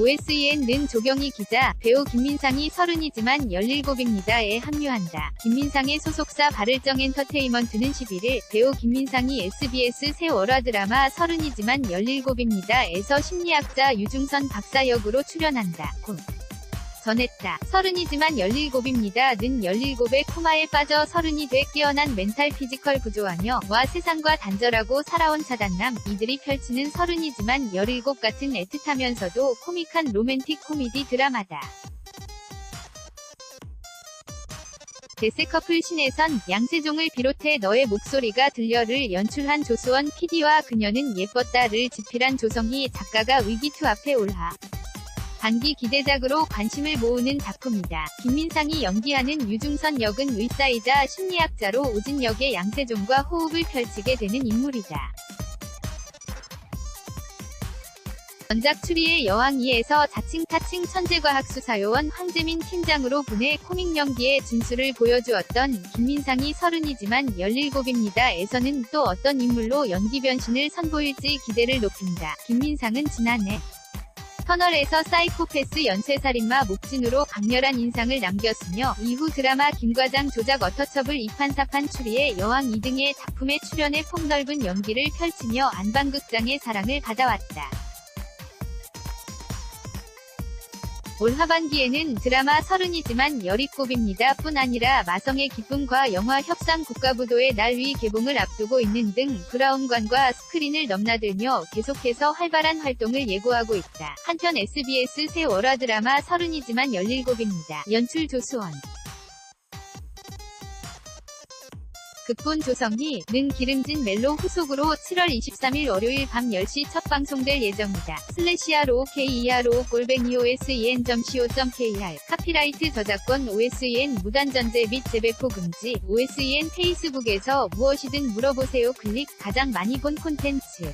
OSEN는 조경희 기자, 배우 김민상이 서른이지만 17입니다에 합류한다. 김민상의 소속사 바를정 엔터테인먼트는 11일 배우 김민상이 SBS 새 월화 드라마 서른이지만 17입니다에서 심리학자 유중선 박사 역으로 출연한다. 고 전했다. 서른이지만 17입니다. 는 17의 코마에 빠져 서른이 돼 깨어난 멘탈 피지컬 구조하며 와 세상과 단절하고 살아온 차단남 이들이 펼치는 서른이지만 17 같은 애틋하면서도 코믹한 로맨틱 코미디 드라마다. 대세 커플 신혜선, 양세종을 비롯해 너의 목소리가 들려를 연출한 조수원 PD와 그녀는 예뻤다를 집필한 조성희 작가가 위기투 앞에 올하. 단기 기대작으로 관심을 모으는 작품이다. 김민상이 연기하는 유중선 역은 의사이자 심리학자로 오진 역의 양세종과 호흡을 펼치게 되는 인물이다. 전작 추리의 여왕 2에서 자칭 타칭 천재과학수사요원 황재민 팀장으로 보내 코믹 연기의 진수를 보여주었던 김민상이 서른이지만 17입니다 에서는 또 어떤 인물로 연기 변신을 선보일지 기대를 높인다. 김민상은 지난해 터널에서 사이코패스 연쇄살인마 목진으로 강렬한 인상을 남겼으며 이후 드라마 김과장 조작 어터처블 이판사판 추리의 여왕 2등의 작품에 출연해 폭넓은 연기를 펼치며 안방극장의 사랑을 받아왔다. 올 하반기에는 드라마 서른이지만 열이꼽입니다 뿐 아니라 마성의 기쁨과 영화 협상 국가부도의 날 위 개봉을 앞두고 있는 등 브라운관과 스크린을 넘나들며 계속해서 활발한 활동을 예고하고 있다. 한편 SBS 새 월화 드라마 서른이지만 17입니다. 연출 조수원 극본 조성희 는 기름진 멜로 후속으로 7월 23일 월요일 밤 10시 첫 방송될 예정이다. 슬래시아로 KERO 골뱅이 OSEN.co.kr 카피라이트 저작권 OSEN 무단전제 및 재배포 금지 OSEN 페이스북에서 무엇이든 물어보세요. 클릭. 가장 많이 본 콘텐츠